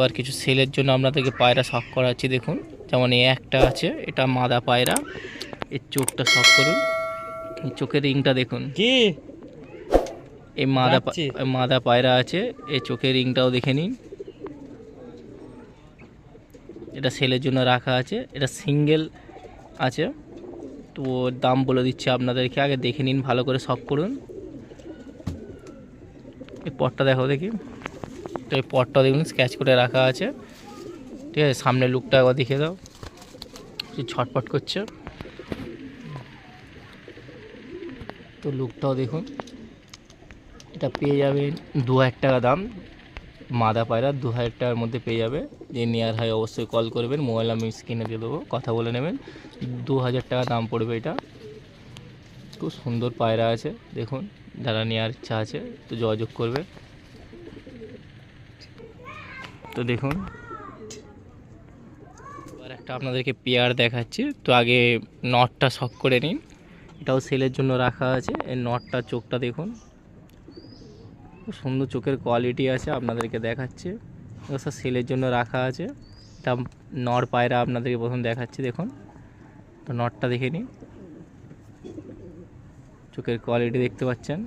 এবার কিছু সেলের জন্য আপনাদেরকে পায়রা শখ করাচ্ছি দেখুন। যেমন এই একটা আছে এটা মাদা পায়রা। এর চোখটা শখ করুন। এই চোখের রিংটা দেখুন। কি? এই মাদা পা- মাদা পায়রা আছে এই চোখের রিংটাও দেখে নিন। এটা সেলের জন্য রাখা আছে। এটা সিঙ্গেল আছে। তো ওর দাম বলে দিচ্ছি আপনাদেরকে আগে দেখে নিন ভালো করে শখ করুন। এই পটটা দেখো দেখি। তো এই পটটা দেখুন স্ক্যাচ করে রাখা আছে। ঠিক আছে, সামনে লুকটা একবার দেখে দাও। ছটপট করছে। তো লুকটাও দেখুন। এটা পেয়ে যাবেন দু হাজার টাকা দাম। মাদা পায়রা দু হাজার টাকার মধ্যে পেয়ে যাবে। যে নেওয়ার হয় অবশ্যই কল করবেন মোবাইল আমি স্ক্রিনে দিয়ে দেবো। কথা বলে নেবেন। দু হাজার টাকা দাম পড়বে এটা। খুব সুন্দর পায়রা আছে, দেখুন। যারা নেওয়ার ইচ্ছা আছে, তো যোগাযোগ করবে। তো দেখুন। এবার একটা আপনাদেরকে পেয়ার দেখাচ্ছি। তো আগে নটটা শখ করে নিন। এটাও সেলের জন্য রাখা আছে। এই নটটা চোখটা দেখুন। সুন্দর চোখের কোয়ালিটি আছে আপনাদেরকে দেখাচ্ছে। সব সেলের জন্য রাখা আছে। এটা নর পায়রা আপনাদেরকে প্রথম দেখাচ্ছি, দেখুন। তো নটটা দেখে নিন। চোখের কোয়ালিটি দেখতে পাচ্ছেন।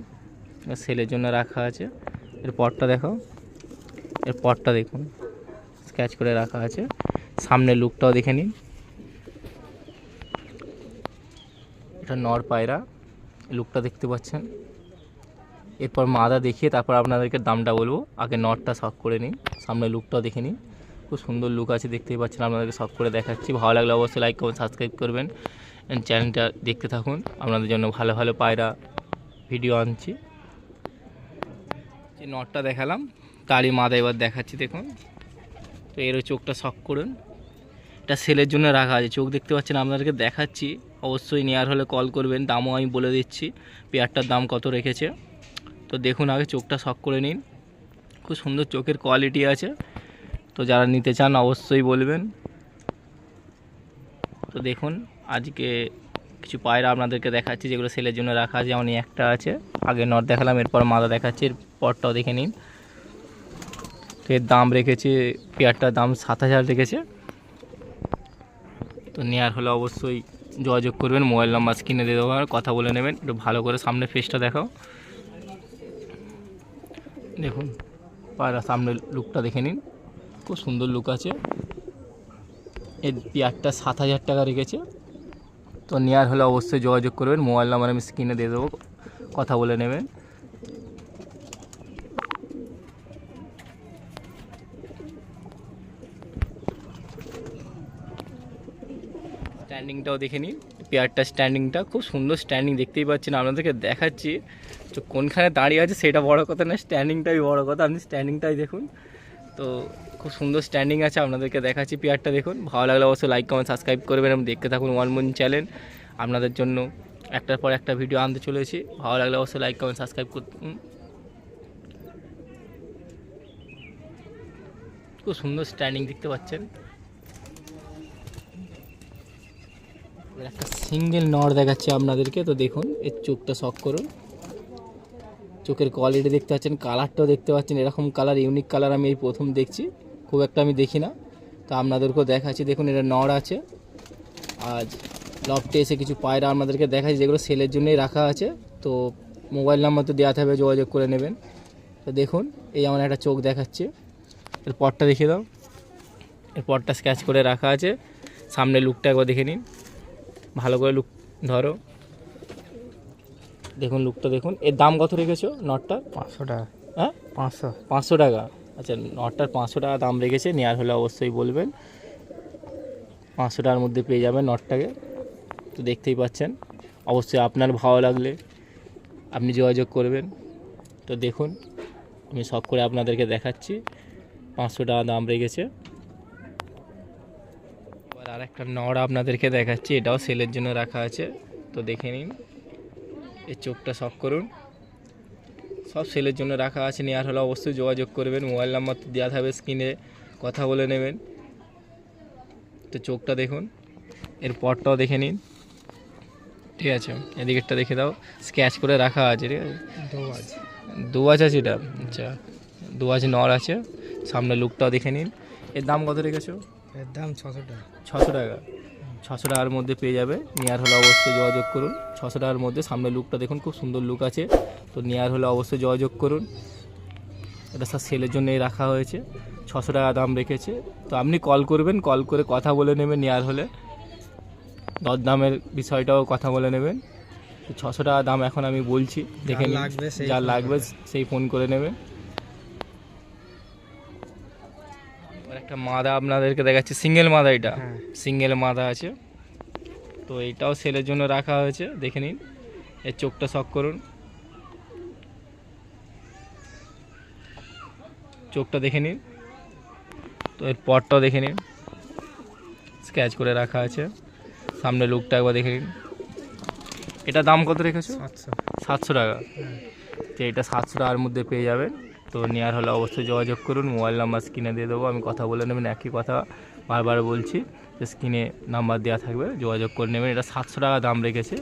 সেলের জন্য রাখা আছে। এর পটটা দেখো এর পটটা দেখুন স্ক্যাচ করে রাখা আছে। সামনের লুকটাও দেখে নিন। এটা নর পায়রা লুকটা দেখতে পাচ্ছেন। এরপর মাদা দেখিয়ে তারপর আপনাদেরকে দামটা বলব। আগে নটটা শখ করে নিন, সামনে লুকটাও দেখে নিন। খুব সুন্দর লুক আছে, দেখতেই পাচ্ছেন, আপনাদেরকে শখ করে দেখাচ্ছি। ভালো লাগলে অবশ্যই লাইক করবেন সাবস্ক্রাইব করবেন। চ্যানেলটা দেখতে থাকুন। আপনাদের জন্য ভালো ভালো পায়রা ভিডিও আনছি। যে নটটা দেখালাম তারই মাদা এবার দেখাচ্ছি, দেখুন। তো এরও চোখটা শখ করুন। এটা সেলের জন্য রাখা আছে। চোখ দেখতে পাচ্ছেন, আপনাদেরকে দেখাচ্ছি। অবশ্যই নেওয়ার হলে কল করবেন, দামও আমি বলে দিচ্ছি। পেয়ারটার দাম কত রেখেছে। তো দেখুন আগে, চোখটা শখ করে নিন। খুব সুন্দর চোখের কোয়ালিটি আছে। তো যারা নিতে চান, অবশ্যই বলবেন। তো দেখুন, আজকে কিছু পায়রা আপনাদেরকে দেখাচ্ছি, যেগুলো সেলের জন্য রাখা আছে। যেমন একটা আছে। আগে নট দেখালাম, এরপর মাদা দেখাচ্ছি, এর পরটাও দেখে নিন। এর দাম রেখেছে পেয়ারটার দাম সাত হাজার রেখেছে। তো নেওয়ার হলে অবশ্যই যোগাযোগ করবেন, মোবাইল নাম্বার স্ক্রিনে দিয়ে দেবো আর কথা বলে নেবেন। একটু ভালো করে সামনে ফেসটা দেখাও। দেখুন, পায়রা সামনে লুকটা দেখে নিন। খুব সুন্দর লুক আছে। এর পেয়ারটা সাত হাজার টাকা রেখেছে। তো নেওয়ার হলে অবশ্যই যোগাযোগ করবেন, মোবাইল নাম্বার আমি স্ক্রিনে দিয়ে দেবো। কথা বলে নেবেন। স্ট্যান্ডিংটাও দেখে নিন পেয়ারটা স্ট্যান্ডিংটা খুব সুন্দর স্ট্যান্ডিং দেখতেই পাচ্ছেন, আপনাদেরকে দেখাচ্ছি। তো কোনখানে দাঁড়িয়ে আছে সেটা বড় কথা না স্ট্যান্ডিংটাই বড় কথা, আপনি স্ট্যান্ডিংটাই দেখুন। তো খুব সুন্দর স্ট্যান্ডিং আছে, আপনাদেরকে দেখাচ্ছি পেয়ারটা দেখুন। ভালো লাগলে অবশ্যই লাইক কমেন্ট সাবস্ক্রাইব করবেন এবং দেখতে থাকুন ওয়ান মন চ্যানেল আপনাদের জন্য একটার পর একটা ভিডিও আনতে চলেছি। ভালো লাগলে অবশ্যই লাইক কমেন্ট সাবস্ক্রাইব করুন। খুব সুন্দর স্ট্যান্ডিং দেখতে পাচ্ছেন। একটা সিঙ্গেল নড় দেখাচ্ছি আপনাদেরকে। তো দেখুন, এর চোখটা শখ করুন। চোখের কোয়ালিটি দেখতে পাচ্ছেন কালারটাও দেখতে পাচ্ছেন। এরকম কালার ইউনিক কালার আমি এই প্রথম দেখছি। খুব একটা আমি দেখি না। তো আপনাদেরকেও দেখাচ্ছি। দেখুন, এটা নড় আছে। আজ লফটে এসে কিছু পায়রা আপনাদেরকে দেখাচ্ছি, যেগুলো সেলের জন্যই রাখা আছে। তো মোবাইল নাম্বার তো দেওয়া থাকবে, যোগাযোগ করে নেবেন। তো দেখুন, এই আমার একটা চোখ দেখাচ্ছে। এর পরটা দেখিয়ে দাও। এর পরটা স্ক্যাচ করে রাখা আছে। সামনে লুকটা একবার দেখে নিন। ভালো করে লুক ধরো। দেখুন লুকটা দেখুন। এর দাম কত রেখেছো নটটার পাঁচশো টাকা। হ্যাঁ? পাঁচশো। পাঁচশো টাকা। আচ্ছা নটটার পাঁচশো টাকা দাম রেখেছে নেওয়ার হলে অবশ্যই বলবেন। পাঁচশো টাকার মধ্যে পেয়ে যাবেন নটটাকে তো দেখতেই পাচ্ছেন। অবশ্যই আপনার ভালো লাগলে আপনি যোগাযোগ করবেন। তো দেখুন আমি সব করে আপনাদেরকে দেখাচ্ছি। পাঁচশো টাকা দাম রেখেছে। একটা নড় আপনাদেরকে দেখাচ্ছি এটাও সেলের জন্য রাখা আছে। তো দেখে নিন এর চোখটা শখ করুন। সব সেলের জন্য রাখা আছে নেওয়ার হলে অবশ্যই যোগাযোগ করবেন। মোবাইল নাম্বার তো দেওয়া থাকবে স্ক্রিনে কথা বলে নেবেন। তো চোখটা দেখুন এর পরটাও দেখে নিন। ঠিক আছে এদিকেরটা দেখে দাও স্ক্যাচ করে রাখা আছে ঠিক আছে? দোয়াজ আছে এটা? আচ্ছা দু আছে নর আছে সামনে লুকটাও দেখে নিন। এর দাম কত রেখেছো? এর দাম ছশো টাকা। ছশো টাকা। ছশো টাকার মধ্যে পেয়ে যাবে। নেওয়ার হলে অবশ্যই যোগাযোগ করুন। ছশো টাকার মধ্যে সামনের লুকটা দেখুন খুব সুন্দর লুক আছে। তো নেওয়ার হলে অবশ্যই যোগাযোগ করুন। এটা স্যার সেলের জন্যই রাখা হয়েছে। ছশো টাকা দাম রেখেছে। তো আপনি কল করবেন কল করে কথা বলে নেবেন নেওয়ার হলে। দরদামের বিষয়টাও কথা বলে নেবেন। তো ছশো টাকা দাম এখন আমি বলছি দেখে নিন। লাগবে সেই ফোন লাগবে সেই ফোন করে নেবে একটা মাদা আপনাদেরকে দেখাচ্ছি সিঙ্গেল মাদা এটা। হ্যাঁ। সিঙ্গেল মাদা আছে। তো এটাও সেলের জন্য রাখা হয়েছে দেখে নিন। এর চোখটা শক করুন। চোখটা দেখে নিন। তো এর পটটাও দেখে নিন। স্ক্যাচ করে রাখা আছে। সামনে লুকটা একবার দেখে নিন। এটা দাম কত রেখেছো? সাতশো। সাতশো টাকা। হ্যাঁ। তো এটা সাতশো টাকার মধ্যে পেয়ে যাবেন। তো নেওয়ার হলে অবশ্যই যোগাযোগ করুন। মোবাইল নাম্বার স্ক্রিনে দিয়ে দেবো। আমি কথা বলে নেবেন, একই কথা বারবার বলছি যে স্ক্রিনে নাম্বার দেওয়া থাকবে, যোগাযোগ করে নেবেন। এটা সাতশো টাকা দাম রেখেছে।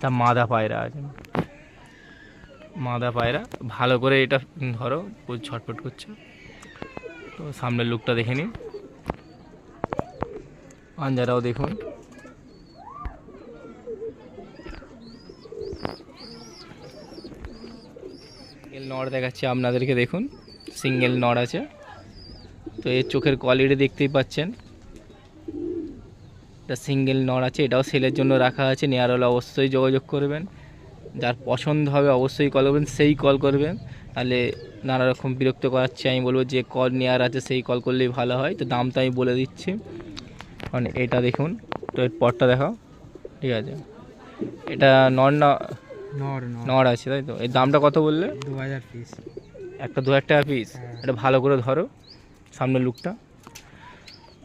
তা মাদা পায়রা আছে। মাদা পায়রা। ভালো করে এটা ধরো ছটফট করছে। তো সামনের লুকটা দেখে নিন। আঞ্জারাও দেখুন। নড় দেখাচ্ছি, আপনাদেরকে দেখুন সিঙ্গেল নড় আছে। তো এর চোখের কোয়ালিটি দেখতেই পাচ্ছেন। এটা সিঙ্গেল নড় আছে, এটাও সেলের জন্য রাখা আছে নেওয়ার হলে অবশ্যই যোগাযোগ করবেন। যার পছন্দ হবে অবশ্যই কল করবেন, সেই কল করবেন। তাহলে নানা রকম বিরক্ত করাচ্ছে, আমি বলব যে কল নেওয়ার আছে, সেই কল করলেই ভালো হয়। তো দামটা আমি বলে দিচ্ছি। কারণ এটা দেখুন, তো এর পরটা দেখাও, ঠিক আছে। এটা নর না নর নর নড় আছে তাই তো? এর দামটা কত বললে? দু হাজার পিস একটা দু হাজার টাকা পিস হ্যাঁ। এটা ভালো করে ধরো সামনের লুকটা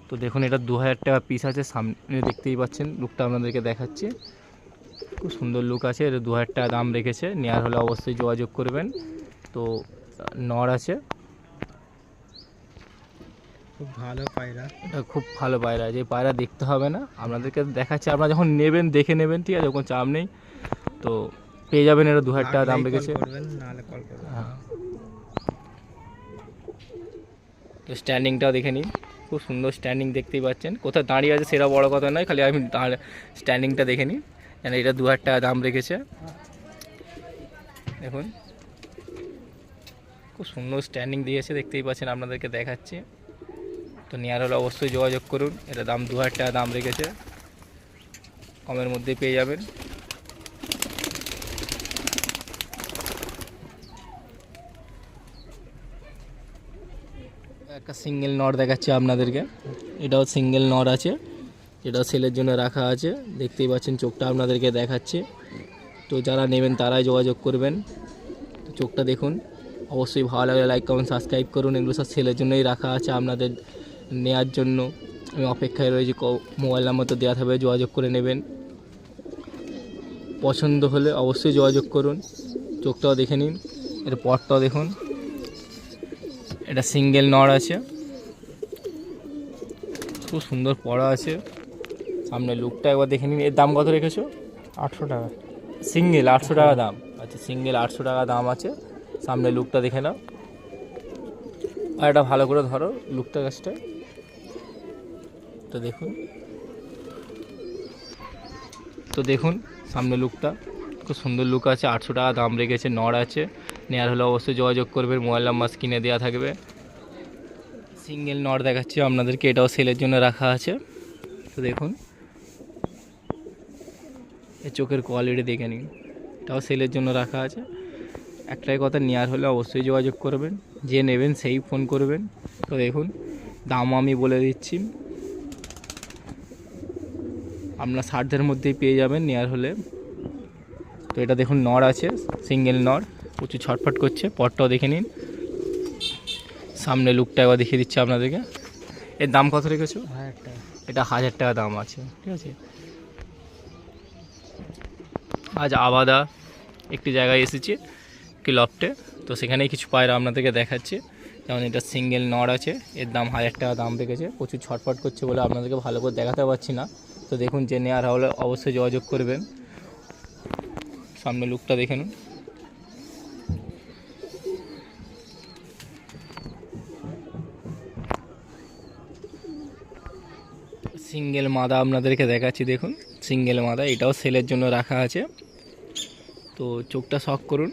তো দেখুন এটা দু হাজার টাকা পিস আছে সামনে দেখতেই পাচ্ছেন লুকটা আপনাদেরকে দেখাচ্ছি। খুব সুন্দর লুক আছে এটা দু হাজার টাকা দাম রেখেছে নেওয়ার হলে অবশ্যই যোগাযোগ করবেন। তো নড় আছে। খুব ভালো পায়রা। এটা খুব ভালো পায়রা যে পায়রা দেখতে হবে না আপনাদেরকে দেখাচ্ছে। আপনারা যখন নেবেন দেখে নেবেন ঠিক আছে কোনো চাপ নেই। তো পেয়ে যাবেন এটা দু হাজার টাকা দাম রেখেছে। হ্যাঁ। তো স্ট্যান্ডিংটাও দেখে নিন। খুব সুন্দর স্ট্যান্ডিং দেখতেই পাচ্ছেন। কোথায় দাঁড়িয়ে আছে সেটা বড় কথা নয় খালি আমি স্ট্যান্ডিংটা দেখে নিই। কেন এটা দু হাজার টাকা দাম রেখেছে। দেখুন। খুব সুন্দর স্ট্যান্ডিং দিয়েছে দেখতেই পাচ্ছেন আপনাদেরকে দেখাচ্ছি। তো নেওয়ার হলে অবশ্যই যোগাযোগ করুন। এটা দাম দু হাজার টাকা দাম রেখেছে। কমের মধ্যে পেয়ে যাবেন। একটা সিঙ্গেল নট দেখাচ্ছি আপনাদেরকে। এটাও সিঙ্গেল নট আছে। এটাও সেলের জন্য রাখা আছে। দেখতেই পাচ্ছেন চোখটা আপনাদেরকে দেখাচ্ছে। তো যারা নেবেন তারাই যোগাযোগ করবেন। চোখটা দেখুন। অবশ্যই ভালো লাগলে লাইক কমেন্ট সাবস্ক্রাইব করুন। এগুলো সব সেলের জন্যই রাখা আছে আপনাদের নেয়ার জন্য। আমি অপেক্ষায় রয়েছি মোবাইল নাম্বার তো দেওয়া থাকবে, যোগাযোগ করে নেবেন। পছন্দ হলে অবশ্যই যোগাযোগ করুন। চোখটাও দেখে নিন। এর পরটাও দেখুন। এটা সিঙ্গেল নড় আছে। খুব সুন্দর পড়া আছে। সামনে লুকটা একবার দেখে নিন। এর দাম কত রেখেছো? আটশো টাকা। সিঙ্গেল আটশো টাকা দাম। আচ্ছা সিঙ্গেল আটশো টাকা দাম আছে। সামনে লুকটা দেখে নাও। আর এটা ভালো করে ধরো লুকটা গাছটা। তো দেখুন। তো দেখুন সামনে লুকটা খুব সুন্দর লুক আছে। আটশো টাকা দাম রেখেছে নড় আছে। নেওয়ার হলে অবশ্যই যোগাযোগ করবেন মোবাইল নাম্বার স্ক্রিনে দেওয়া থাকবে। সিঙ্গেল নড় দেখাচ্ছি আপনাদেরকে, এটাও সেলের জন্য রাখা আছে। তো দেখুন এই চোখের কোয়ালিটি দেখে নিন, এটাও সেলের জন্য রাখা আছে। একটাই কথা নেওয়ার হলে অবশ্যই যোগাযোগ করবেন, যে নেবেন সেই ফোন করবেন। তো দেখুন, দাম আমি বলে দিচ্ছি। আপনার সাধ্যের মধ্যেই পেয়ে যাবেন নেওয়ার হলে। তো এটা দেখুন নড় আছে, সিঙ্গেল নড় প্রচুর ছটফট করছে পটটাও দেখে নিন। সামনে লুকটা একবার দেখিয়ে দিচ্ছি আপনাদেরকে। এর দাম কত রেখেছো? হাজার টাকা। এটা হাজার টাকা দাম আছে ঠিক আছে? আজ আবাদা একটি জায়গায় এসেছি একটি লফটে তো সেখানেই কিছু পায়রা আপনাদেরকে দেখাচ্ছে। যেমন এটা সিঙ্গেল নড় আছে এর দাম হাজার টাকা দাম রেখেছে। প্রচুর ছটফট করছে বলে আপনাদেরকে ভালো করে দেখাতে পারছি না। তো দেখুন যে নেওয়ার হলে অবশ্যই যোগাযোগ করবেন। সামনে লুকটা দেখে নিন। সিঙ্গেল মাদা আপনাদেরকে দেখাচ্ছি, দেখুন। সিঙ্গেল মাদা, এটাও সেলের জন্য রাখা আছে। তো চোখটা শখ করুন।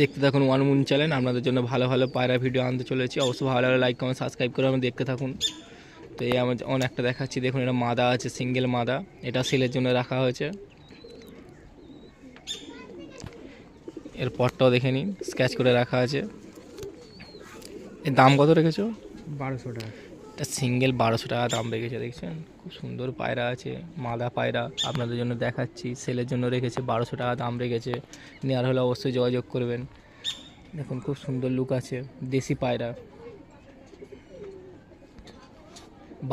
দেখতে থাকুন ওয়ান মুন চ্যানেল, আপনাদের জন্য ভালো ভালো পায়রা ভিডিও আনতে চলেছি। অবশ্যই ভালো ভালো লাইক কমেন্ট সাবস্ক্রাইব করে আমি দেখতে থাকুন। তো এই আমার অনেক একটা দেখাচ্ছি, দেখুন এটা মাদা আছে, সিঙ্গেল মাদা। এটা সেলের জন্য রাখা হয়েছে। এর পরটাও দেখে নিন স্কেচ করে রাখা আছে। এর দাম কত রেখেছো? বারোশো টাকা। এটা সিঙ্গেল বারোশো টাকা দাম রেখেছে, দেখছেন? খুব সুন্দর পায়রা আছে, মাদা পায়রা। আপনাদের জন্য দেখাচ্ছি, সেলের জন্য রেখেছে, বারোশো টাকা দাম রেখেছে। নেওয়ার হলে অবশ্যই যোগাযোগ করবেন। দেখুন, খুব সুন্দর লুক আছে, দেশি পায়রা।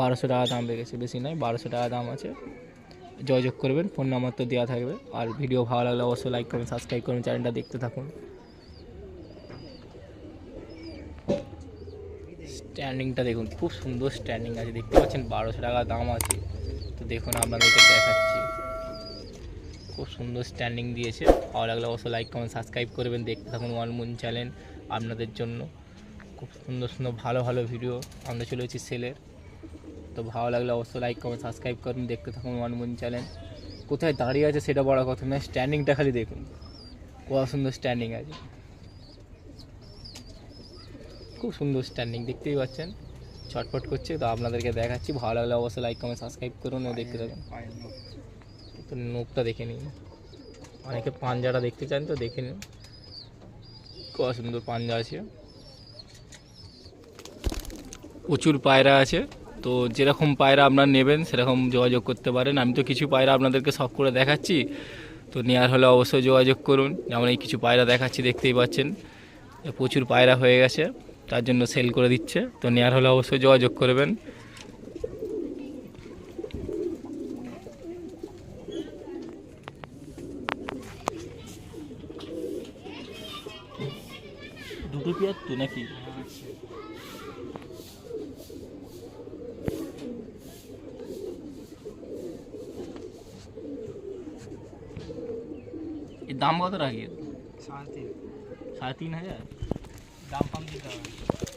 বারোশো টাকা দাম রেখেছে, বেশি নয়, বারোশো টাকা দাম আছে। যোগাযোগ করবেন, ফোন নাম্বার তো দেওয়া থাকবে। আর ভিডিও ভালো লাগলে অবশ্যই লাইক করুন সাবস্ক্রাইব করুন চ্যানেলটা দেখতে থাকুন। স্ট্যান্ডিংটা দেখুন, খুব সুন্দর স্ট্যান্ডিং আছে। দেখতে পাচ্ছেন বারোশো টাকা দাম আছে। তো দেখুন, আপনাদেরকে দেখাচ্ছি। খুব সুন্দর স্ট্যান্ডিং দিয়েছে। ভালো লাগলে অবশ্যই লাইক কমেন্ট সাবস্ক্রাইব করবেন। দেখতে থাকুন ওয়ান মুন চ্যানেল আপনাদের জন্য। খুব সুন্দর সুন্দর, ভালো ভালো ভিডিও আমরা চলেছি সেলের। তো ভালো লাগলে অবশ্যই লাইক কমেন্ট সাবস্ক্রাইব করুন দেখতে থাকুন ওয়ান মুন চ্যানেল। কোথায় দাঁড়িয়ে আছে সেটা বড় কথা নয়। স্ট্যান্ডিংটা খালি দেখুন। কত সুন্দর স্ট্যান্ডিং আছে। খুব সুন্দর স্ট্যান্ডিং দেখতেই পাচ্ছেন? ছটফট করছে, তো আপনাদেরকে দেখাচ্ছি। ভালো লাগলে অবশ্যই লাইক কমেন্ট সাবস্ক্রাইব করুন ও দেখতে থাকুন। তো নোকটা দেখে নিন। অনেকে পাঞ্জাটা দেখতে চান তো দেখে নিন। কত সুন্দর পাঞ্জা আছে। প্রচুর পায়রা আছে। তো যেরকম পায়রা আপনারা নেবেন, সেরকম যোগাযোগ করতে পারেন। আমি তো কিছু পায়রা আপনাদেরকে সব করে দেখাচ্ছি। তো নেওয়ার হলে অবশ্যই যোগাযোগ করুন। যেমন এই কিছু পায়রা দেখাচ্ছি, দেখতেই পাচ্ছেন। প্রচুর পায়রা হয়ে গেছে। তার জন্য সেল করে দিচ্ছে। তো নেওয়ার হলে অবশ্যই যোগাযোগ করবেন। দুটো পেয়ার তো নাকি? এর দাম কত রাখি? সাড়ে তিন। সাড়ে তিন হাজার? দাম ফাম দিতে হবে